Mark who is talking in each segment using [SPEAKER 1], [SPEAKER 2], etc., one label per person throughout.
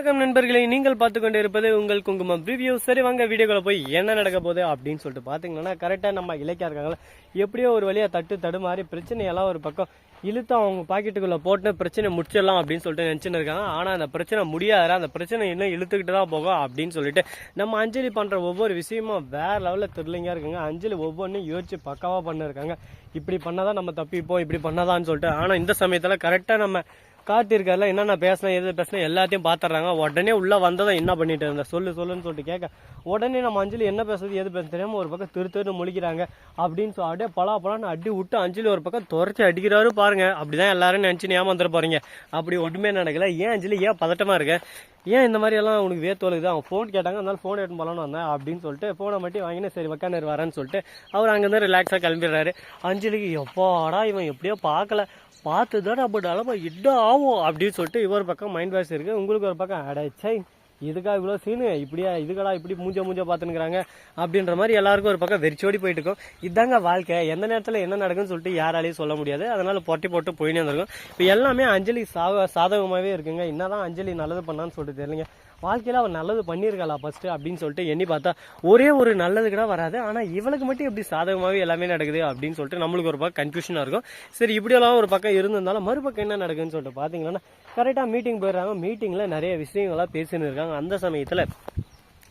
[SPEAKER 1] வணக்கம் நண்பர்களே. நீங்கள் பார்த்து கொண்டு இருப்பது உங்கள் குங்குமம் ரிவ்யூ சரி வாங்க வீடியோக்குள்ள போய் என்ன நடக்க போகுது அப்படின்னு சொல்லிட்டு பார்த்தீங்கன்னா கரெக்டாக நம்ம இலக்கியா இருக்காங்களா எப்படியோ ஒரு வழியாக தட்டு தடுமாறி பிரச்சனையெல்லாம் ஒரு பக்கம் இழுத்து அவங்க பாக்கெட்டுக்குள்ளே போட்டு பிரச்சனை முடிச்சிடலாம் அப்படின்னு சொல்லிட்டு நினச்சின்னு இருக்காங்க ஆனால் அந்த பிரச்சனை முடியாத அந்த பிரச்சனை இன்னும் இழுத்துக்கிட்டு தான் போகும் அப்படின்னு சொல்லிட்டு நம்ம அஞ்சலி பண்ணுற ஒவ்வொரு விஷயமும் வேற லெவலில் த்ரில்லிங்காக இருக்குங்க. அஞ்சலி ஒவ்வொன்றும் யோசிச்சு பக்காவாக பண்ணிருக்காங்க. இப்படி பண்ணாதான் நம்ம தப்பிப்போம் இப்படி பண்ணாதான்னு சொல்லிட்டு. ஆனால் இந்த சமயத்தில் கரெக்டாக நம்ம காட்டியிருக்காருல என்னென்ன பேசினேன் எது பேசினேன் எல்லாத்தையும் பார்த்துறாங்க உடனே உள்ளே வந்ததும் என்ன பண்ணிட்டு இருந்த? சொல்லு சொல்லுன்னு சொல்லிட்டு கேட்க உடனே நம்ம அஞ்சலி என்ன பேசுறது எது பேச தெரியாமல் ஒரு பக்கம் திரு திரு முழிக்கிறாங்க. அப்படின்னு சொல்லி அப்படியே பலா பலான்னு அடி விட்டு அஞ்சலி ஒரு பக்கம் துரைச்சி அடிக்கிறாரு பாருங்க. அப்படிதான் எல்லாரும் நினச்சி ஏமாந்துட்டு போறீங்க. அப்படி ஒன்றுமே நடக்கல. ஏன் அஞ்சலி ஏன் பதட்டமா இருக்கு? ஏன் இந்த மாதிரி எல்லாம் உனக்கு வேத்தோலுது அவங்க ஃபோன் கேட்டாங்க அதனால ஃபோன் எடுத்து போலான்னு வந்தேன் அப்படின்னு சொல்லிட்டு ஃபோனை மட்டும் வாங்கினு சரி உக்காந்து வரேன்னு சொல்லிட்டு அவர் அங்கேருந்து ரிலாக்ஸாக கிளம்பிடுறாரு. அஞ்சலிக்கு எப்பாடா இவன்? எப்படியோ பார்க்கல. பார்த்து தான் நம்ம நிலமை இடம் ஆகும் அப்படின்னு சொல்லிட்டு இவர் பக்கம் மைண்ட் வாஷ் இருக்குது உங்களுக்கு ஒரு பக்கம் அடைச்சை இதுக்கா இவ்வளோ சீனு இப்படியா? இதுக்கடா இப்படி மூஞ்ச மூஞ்ச பார்த்துனுக்குறாங்க அப்படின்ற மாதிரி எல்லாருக்கும் ஒரு பக்கம் வெறிச்சோடி போயிட்டு இருக்கும். இதாங்க வாழ்க்கை. எந்த நேரத்தில் என்ன நடக்குன்னு சொல்லிட்டு யாராலையும் சொல்ல முடியாது. அதனால பொட்டி போட்டு போயினே இருந்திருக்கும் இப்போ எல்லாமே அஞ்சலி சாக சாதகமாகவே இருக்குங்க. என்னதான் அஞ்சலி நல்லது பண்ணான்னு சொல்லிட்டு தெரியலங்க. வாழ்க்கையில் அவன் நல்லது பண்ணியிருக்காளா ஃபஸ்ட்டு அப்படின்னு சொல்லிட்டு எண்ணி பார்த்தா ஒரே ஒரு நல்லது கூட வராது. ஆனால் இவளுக்கு மட்டும் எப்படி சாதகமாகவே எல்லாமே நடக்குது அப்படின்னு சொல்லிட்டு நம்மளுக்கு ஒரு பக்கம் கன்ஃபியூஷனாக இருக்கும். சரி இப்படியெல்லாம் ஒரு பக்கம் இருந்திருந்தாலும் மறுபக்கம் என்ன நடக்குதுன்னு சொல்லிட்டு பார்த்தீங்கன்னா கரெக்டாக மீட்டிங் போயிடுறாங்க. மீட்டிங்கில் நிறைய விஷயங்கள்லாம் பேசின்னு இருக்காங்க. அந்த சமயத்தில்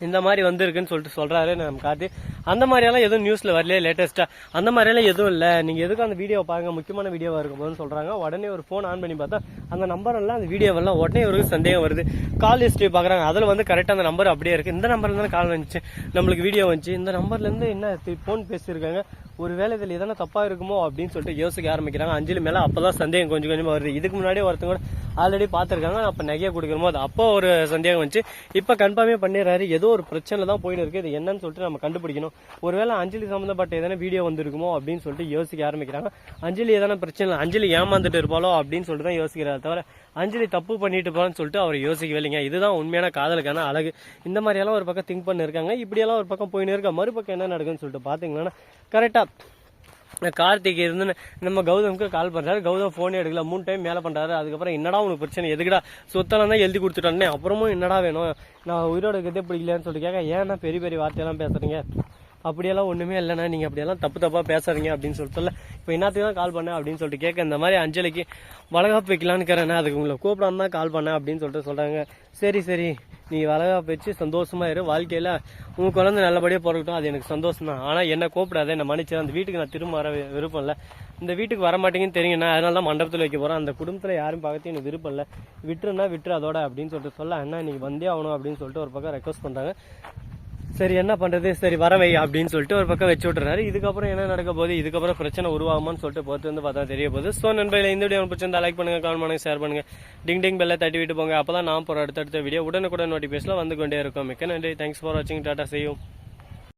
[SPEAKER 1] இந்த மாதிரி வந்திருக்குன்னு சொல்லிட்டு சொல்கிறாரு நம்ம காத்து அந்த மாதிரியெல்லாம் எதுவும் நியூஸில் வரலையே லேட்டஸ்ட்டாக அந்த மாதிரியெல்லாம் எதுவும் இல்லை. நீங்கள் எதுக்கும் அந்த வீடியோ பாருங்கள் முக்கியமான வீடியோவாக இருக்கும் போதுன்னு சொல்கிறாங்க உடனே ஒரு ஃபோன் ஆன் பண்ணி பார்த்தா அந்த நம்பரெல்லாம் அந்த வீடியோவெல்லாம் உடனே ஒரு சந்தேகம் வருது. கால் ஹிஸ்ட்ரி பார்க்குறாங்க அதில் வந்து கரெக்டாக அந்த நம்பர் அப்படியே இருக்குது இந்த நம்பர்ல தான் கால் வந்துச்சு? நம்மளுக்கு வீடியோ வந்துச்சு. இந்த நம்பர்லேருந்து என்ன ஃபோன் பேசியிருக்காங்க? ஒரு வேலை இதில் எதனா தப்பாக இருக்குமோ அப்படின்னு சொல்லிட்டு யோசிக்க ஆரம்பிக்கிறாங்க. அஞ்சலி அப்போ தான் சந்தேகம் கொஞ்சம் கொஞ்சமாக வருது. இதுக்கு முன்னாடி ஒருத்தங்க கூட ஆல்ரெடி பார்த்துருக்காங்க. அப்போ நகையை கொடுக்குறமோ அது அப்போ ஒரு சந்தேகம் வந்துச்சு. இப்போ கன்ஃபார்மே பண்ணிடுறாரு. ஏதோ ஒரு பிரச்சனை தான் போயிட்டு இருக்கு. இது என்னன்னு சொல்லிட்டு நம்ம கண்டுபிடிக்கணும். ஒருவேளை அஞ்சலி சம்மந்தப்பட்ட எதனா வீடியோ வந்திருக்குமோ அப்படின்னு சொல்லிட்டு யோசிக்க ஆரம்பிக்கிறாங்க. அஞ்சலி எதனா பிரச்சனை இல்லை. அஞ்சலி ஏமாந்துட்டு இருப்பாளோ அப்படின்னு சொல்லிட்டு தான் யோசிக்கிறார் தவிர அஞ்சலி தப்பு பண்ணிட்டு போறான்னு சொல்லிட்டு அவர் யோசிக்கவே இல்லைங்க. இதுதான் உண்மையான காதலுக்கான அழகு. இந்த மாதிரியெல்லாம் ஒரு பக்கம் திங்க் பண்ணிருக்காங்க. இப்படியெல்லாம் ஒரு பக்கம் போயின்னு இருக்கா. மறுபக்கம் என்ன நடக்குன்னு சொல்லிட்டு பார்த்தீங்கன்னா கரெக்டாக கார்த்திக் இருந்து நம்ம கௌதமுக்கு கால் பண்ணுறாரு கௌதம் ஃபோனே எடுக்கல. மூணு டைம் மேலே பண்ணுறாரு அதுக்கப்புறம் என்னடா உனக்கு பிரச்சனை? எதுக்குடா? சொத்தெல்லாம் தான் எழுதி கொடுத்துட்டானே. அப்புறமும் என்னடா வேணும்? நான் உயிரோட இருக்கிறதே பிடிக்கலன்னு சொல்லிட்டு கேட்க ஏன்னா பெரிய பெரிய வார்த்தையெல்லாம் பேசுறீங்க? அப்படியெல்லாம் ஒண்ணுமே இல்லைண்ணா. நீங்க அப்படியெல்லாம் தப்பு தப்பா பேசுறீங்க அப்படின்னு சொல்லிட்டு இப்போ என்னத்துக்கு தான் கால் பண்ணேன் அப்படின்னு சொல்லிட்டு கேட்க இந்த மாதிரி அஞ்சலிக்கு வளகாப்பு வைக்கலான்னு இருக்கிறேன் அதுக்கு உங்களை கூப்பிடாம தான் கால் பண்ணேன் அப்படின்னு சொல்லிட்டு சொல்றாங்க. சரி சரி. நீ வளகாப்பு வச்சு சந்தோஷமா இரு. வாழ்க்கையில உங்க குழந்தை நல்லபடியா பிறக்கட்டும். அது எனக்கு சந்தோஷம் தான் ஆனா என்ன கூப்பிடாத என்ன மன்னிச்சு அந்த வீட்டுக்கு நான் திரும்ப வர விருப்பம் இல்லை இந்த வீட்டுக்கு வர மாட்டேங்கன்னு தெரியும் அதனால தான் மண்டபத்தில் வைக்க போறேன். அந்த குடும்பத்தில் யாரும் பார்க்கறது எனக்கு விருப்பம் இல்லை. விட்டுருன்னா விட்டுரு அதோட அப்படின்னு சொல்லிட்டு சொல்ல அண்ணா நீங்க வந்தே ஆகணும் அப்படின்னு சொல்லிட்டு ஒரு பக்கம் ரெக்வஸ்ட் பண்றாங்க. சரி என்ன பண்ணுறது சரி வர வை அப்படின்னு சொல்லிட்டு ஒரு பக்கம் வச்சு விட்டுறாரு. இதுக்கப்புறம் என்ன நடக்க போகுது? இதுக்கப்புறம் பிரச்சனை உருவாகுமான்னு சொல்லிட்டு பொறுத்து வந்து பார்த்தா தெரிய போகுது. ஸோ நண்பர்களே இந்த வீடியோ பிடிச்சிருந்தா லைக் பண்ணுங்க கமெண்ட் பண்ணுங்க ஷேர் பண்ணுங்கள் டிங் டிங் பெல்லை தட்டி விட்டு போங்க. அப்போ தான் நான் போகிற அடுத்தடுத்த வீடியோ உடனுக்குடன் நோட்டிஃபிகேஷனில் வந்து கொண்டே இருக்கும். மிக்க நன்றி. தேங்க்ஸ் ஃபார் வாட்சிங் டாட்டா செய்யும்